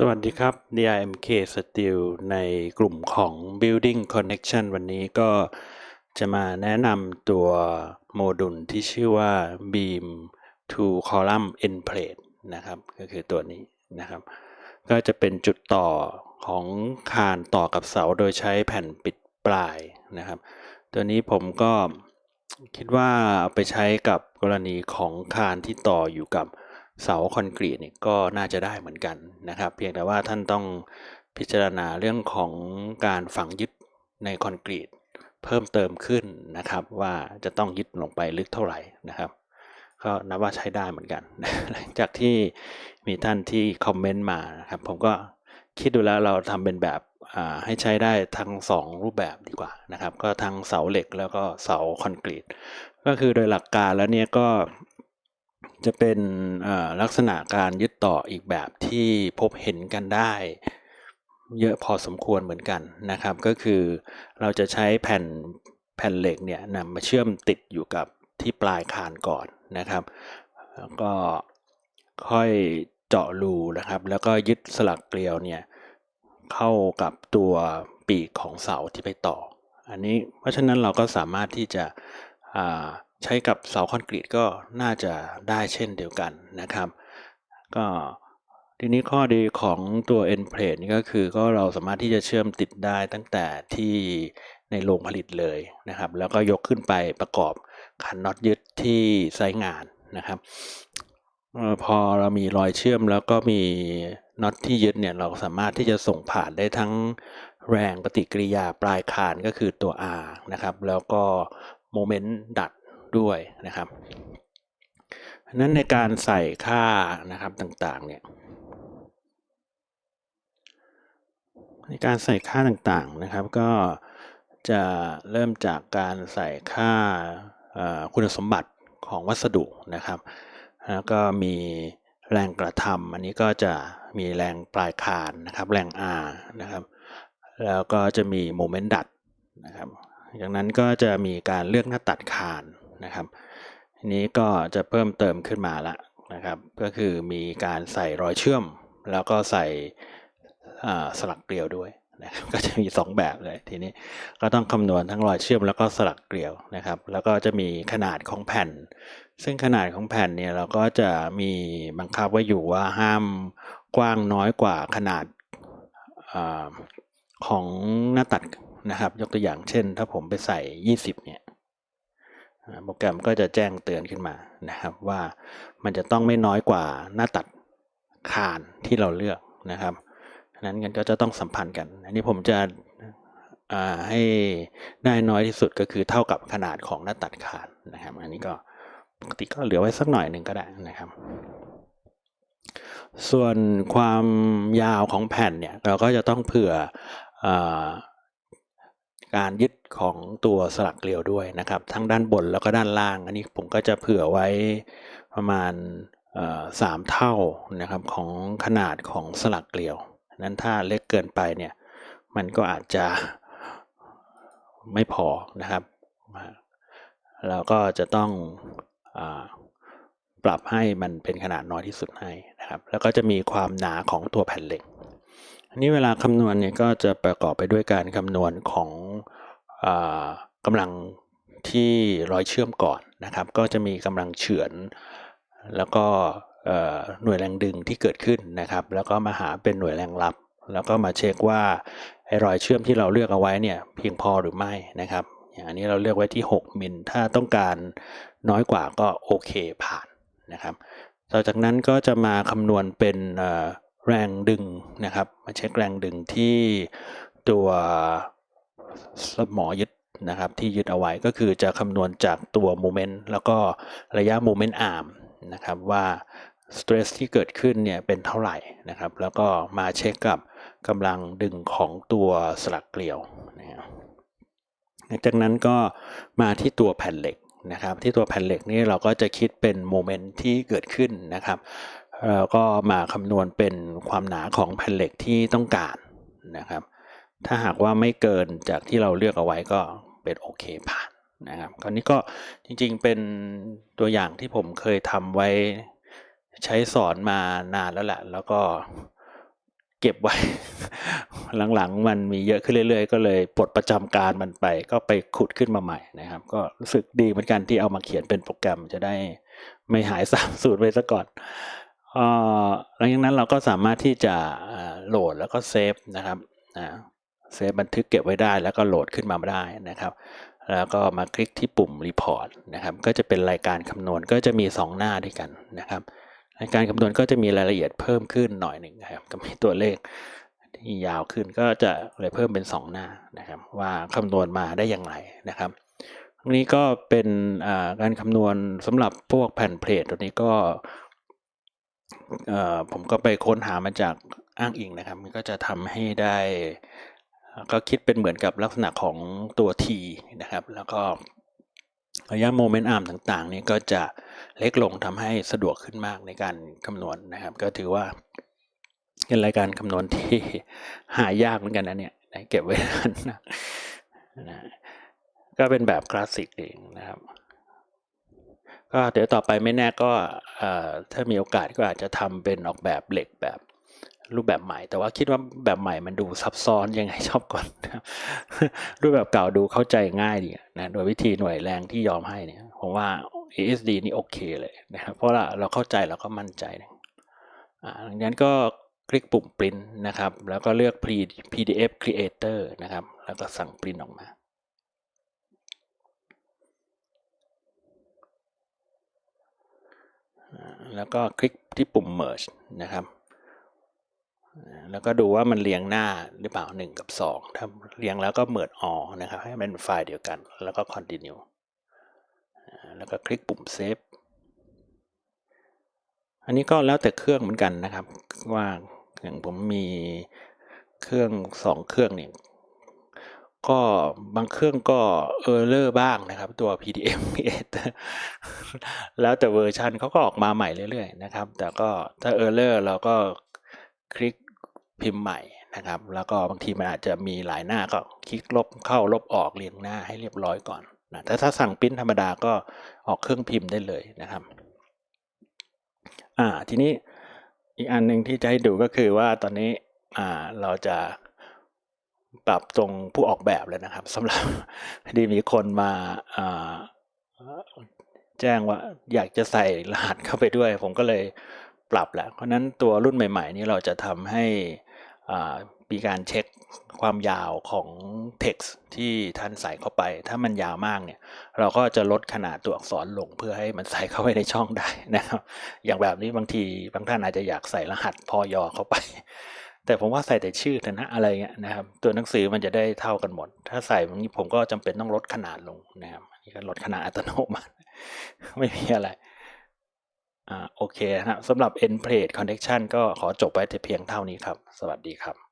สวัสดีครับ DIMK Steel ในกลุ่มของ Building Connection วันนี้ก็จะมาแนะนำตัวโมดูลที่ชื่อว่า Beam to Column End Plate นะครับ ก็คือตัวนี้นะครับ ก็จะเป็นจุดต่อของคานต่อกับเสาโดยใช้แผ่นปิดปลายนะครับ ตัวนี้ผมก็คิดว่าเอาไปใช้กับกรณีของคานที่ต่ออยู่กับ เสาคอนกรีตเนี่ยก็น่าจะได้เหมือนกันนะครับ เพียงแต่ว่าท่านต้องพิจารณาเรื่องของการฝังยึดในคอนกรีตเพิ่มเติมขึ้นนะครับ ว่าจะต้องยึดลงไปลึกเท่าไหร่นะครับ ก็นับว่าใช้ได้เหมือนกัน หลังจากที่มีท่านที่คอมเมนต์มานะครับ ผมก็คิดดูแล้วเราทำเป็นแบบให้ใช้ได้ทั้งสองรูปแบบดีกว่านะครับ ก็ทั้งเสาเหล็กแล้วก็เสาคอนกรีตก็คือโดยหลักการแล้วเนี่ยก็ จะเป็นลักษณะการยึดต่ออีกแบบที่พบเห็นกันได้ เยอะพอสมควรเหมือนกันนะครับ ก็คือเราจะใช้แผ่นแผ่นเหล็กเนี่ยนำมาเชื่อมติดอยู่กับที่ปลายคานก่อนนะครับแล้วก็ค่อยเจาะรูนะครับ แล้วก็ยึดสลักเกลียวเนี่ยเข้ากับตัวปีกของเสาที่ไปต่อ อันนี้เพราะฉะนั้นเราก็สามารถที่จะ ใช้กับเสาคอนกรีตก็น่าจะได้เช่นเดียวกันนะครับ ก็ทีนี้ข้อดีของตัว n plate นี่ก็คือก็เราสามารถที่จะเชื่อมติดได้ตั้งแต่ที่ในโรงผลิตเลยนะครับ แล้วก็ยกขึ้นไปประกอบคันน็อตยึดที่ไซต์งานนะครับพอเรามีรอยเชื่อมแล้วก็มีน็อตที่ยึดเนี่ยเราสามารถที่จะส่งผ่านได้ทั้งแรงปฏิกิริยาปลายคานก็คือตัว R นะครับ แล้วก็โมเมนต์ดัด ด้วยนะครับนั้นในการใส่ค่านะครับต่างๆเนี่ยในการใส่ค่าต่างๆนะครับ ก็จะเริ่มจากการใส่ค่าคุณสมบัติของวัสดุนะครับ แล้วก็มีแรงกระทำอันนี้ก็จะมีแรงปลายคานนะครับ แรง R นะครับ แล้วก็จะมีโมเมนต์ดัดนะครับ จากนั้นก็จะมีการเลือกหน้าตัดคาน นะครับทีนี้ก็จะเพิ่มเติมขึ้นมาละนะครับก็คือมีการใส่รอยเชื่อม แล้วก็ใส่สลักเกลียวด้วยนะครับก็จะมี 2 แบบเลยทีนี้ก็ต้องคำนวณทั้งรอยเชื่อมแล้วก็สลักเกลียวนะครับแล้วก็จะมีขนาดของแผ่น ซึ่งขนาดของแผ่นเนี่ยเราก็จะมีบังคับไว้อยู่ว่าห้ามกว้างน้อยกว่าขนาดอของหน้าตัดนะครับ ยกตัวอย่างเช่น ถ้าผมไปใส่ 20เนี่ย โปรแกรมก็จะแจ้งเตือนขึ้นมานะครับว่ามันจะต้องไม่น้อยกว่าหน้าตัดคานที่เราเลือกนะครับนั้นกันก็จะต้องสัมพันธ์กัน อันนี้ผมจะให้ได้น้อยที่สุดก็คือเท่ากับขนาดของหน้าตัดคานนะครับ อันนี้ก็ปกติก็เหลือไว้สักหน่อยหนึ่งก็ได้นะครับ ส่วนความยาวของแผ่นเนี่ยเราก็จะต้องเผื่ออ การยึดของตัวสลักเกลียวด้วยนะครับ ทั้งด้านบนแล้วก็ด้านล่าง อันนี้ผมก็จะเผื่อไว้ประมาณสามเท่านะครับของขนาดของสลักเกลียวนั้นถ้าเล็กเกินไปเนี่ยมันก็อาจจะไม่พอนะครับเราก็จะต้องอปรับให้มันเป็นขนาดน้อยที่สุดให้นะครับ แล้วก็จะมีความหนาของตัวแผ่นเหล็ก นนี้เวลาคำนวณเนี่ยก็จะประกอบไปด้วยการคำนวณของอกำลังที่รอยเชื่อมก่อนนะครับ ก็จะมีกำลังเฉือน แล้วก็หน่วยแรงดึงที่เกิดขึ้นนะครับ แล้วก็มาหาเป็นหน่วยแรงรับ แล้วก็มาเช็คว่าไอ้รอยเชื่อมที่เราเลือกเอาไว้เนี่ยเพียงพอหรือไม่นะครับ อย่างนี้เราเลือกไว้ที่ 6 มิล ถ้าต้องการน้อยกว่าก็โอเคผ่านนะครับ ต่อจากนั้นก็จะมาคำนวณเป็น แรงดึงนะครับมาเช็คแรงดึงที่ตัวสมอยึดนะครับที่ยึดเอาไว้ก็คือจะคำนวณจากตัวโมเมนต์แล้วก็ระยะโมเมนต์อาร์มนะครับว่าสเตรสที่เกิดขึ้นเนี่ยเป็นเท่าไหร่นะครับ แล้วก็มาเช็คกับกำลังดึงของตัวสลักเกลียวนะครับจากนั้นก็มาที่ตัวแผ่นเหล็กนะครับ ที่ตัวแผ่นเหล็กนี่เราก็จะคิดเป็นโมเมนต์ที่เกิดขึ้นนะครับ แล้วก็มาคำนวณเป็นความหนาของแผ่นเหล็กที่ต้องการนะครับ ถ้าหากว่าไม่เกินจากที่เราเลือกเอาไว้ก็เป็นโอเคผ่านนะครับคราวนี้ก็จริงๆเป็นตัวอย่างที่ผมเคยทำไว้ใช้สอนมานานแล้วแหละ แล้วก็เก็บไว้ หลังๆ มันมีเยอะขึ้นเรื่อยๆ ก็เลยปลดประจำการมันไป ก็ไปขุดขึ้นมาใหม่นะครับ ก็รู้สึกดีเหมือนกันที่เอามาเขียนเป็นโปรแกรมจะได้ไม่หายสาบสูญไปซะก่อน หลังจากนั้นเราก็สามารถที่จะโหลดแล้วก็เซฟนะครับเซฟบันทึกเก็บไว้ได้แล้วก็โหลดขึ้นมาได้นะครับ แล้วก็มาคลิกที่ปุ่ม Report นะครับ ก็จะเป็นรายการคำนวณก็จะมี 2 หน้าด้วยกันนะครับรายการคำนวณก็จะมีรายละเอียดเพิ่มขึ้นหน่อยหนึ่งครับก็มีตัวเลขที่ยาวขึ้นก็จะเลยเพิ่มเป็น 2 หน้านะครับ ว่าคำนวณมาได้อย่างไรนะครับตรงนี้ก็เป็นการคำนวณสำหรับพวกแผ่นเพลทตัวนี้ก็ ผมก็ไปค้นหามาจากอ้างอิงนะครับ มันก็จะทำให้ได้ ก็คิดเป็นเหมือนกับลักษณะของตัว T นะครับ แล้วก็ระยะโมเมนต์อาร์มต่างๆ นี่ก็จะเล็กลงทำให้สะดวกขึ้นมากในการคำนวณนะครับ ก็ถือว่าเป็นรายการคำนวณที่หายากเหมือนกันนะเนี่ยเก็บไว้นานนะก็เป็นแบบคลาสสิกเองนะครับ ก็เดี๋ยวต่อไปไม่แน่ก็ถ้ามีโอกาสก็อาจจะทำเป็นออกแบบเหล็กแบบรูปแบบใหม่ แต่ว่าคิดว่าแบบใหม่มันดูซับซ้อนยังไงชอบก่อน รูปแบบเก่าดูเข้าใจง่ายดีนะโดยวิธีหน่วยแรงที่ยอมให้เนี่ยผมว่า ASD นี่โอเคเลยนะครับเพราะเราเข้าใจเราก็มั่นใจนะดังนั้นก็คลิกปุ่ม print นะครับ แล้วก็เลือก PDF creator นะครับ แล้วก็สั่ง print ออกมา อ่า แล้วก็คลิกที่ปุ่ม merge นะครับ แล้วก็ดูว่ามันเรียงหน้าหรือเปล่า 1 กับ 2 ถ้าเรียงแล้วก็ merge all นะครับ ให้มันเป็นไฟล์เดียวกัน แล้วก็ continue แล้วก็คลิกปุ่ม save อันนี้ก็แล้วแต่เครื่องเหมือนกันนะครับ ว่าอย่างผมมีเครื่องสองเครื่องเนี่ย ก็บางเครื่องก็เออร์เลอร์บ้างนะครับ ตัว PDF Creator แล้วแต่เวอร์ชันเขาก็ออกมาใหม่เรื่อยๆนะครับ แต่ก็ถ้าเออร์เลอร์เราก็คลิกพิมพ์ใหม่นะครับ แล้วก็บางทีมันอาจจะมีหลายหน้าก็คลิกลบเข้าลบออกเรียงหน้าให้เรียบร้อยก่อนนะแต่ถ้าสั่งปริ้นธรรมดาก็ออกเครื่องพิมพ์ได้เลยนะครับอ่าทีนี้อีกอันหนึ่งที่จะให้ดูก็คือว่าตอนนี้อ่าเราจะ ปรับตรงผู้ออกแบบเลยนะครับสำหรับดีมีคนมาาแจ้งว่าอยากจะใส่รหัสเข้าไปด้วย ผมก็เลยปรับแหละเพราะนั้นตัวรุ่นใหม่ ๆ นี้เราจะทำให้มีการเช็คความยาวของ text ที่ท่านใส่เข้าไป ถ้ามันยาวมากเนี่ย เราก็จะลดขนาดตัวอักษรลงเพื่อให้มันใส่เข้าไปในช่องได้นะครับ อย่างแบบนี้บางทีบางท่านอาจจะอยากใส่รหัสพอยอเข้าไป แต่ผมว่าใส่แต่ชื่อเถอะนะอะไรเงี้ยนะครับ ตัวหนังสือมันจะได้เท่ากันหมด ถ้าใส่แบบนี้ผมก็จำเป็นต้องลดขนาดลงนะครับนี่ก็ลดขนาดอัตโนมัติ ไม่มีอะไรอ่าโอเคนะครับสำหรับ end plate connection ก็ขอจบไว้แต่เพียงเท่านี้ครับ สวัสดีครับ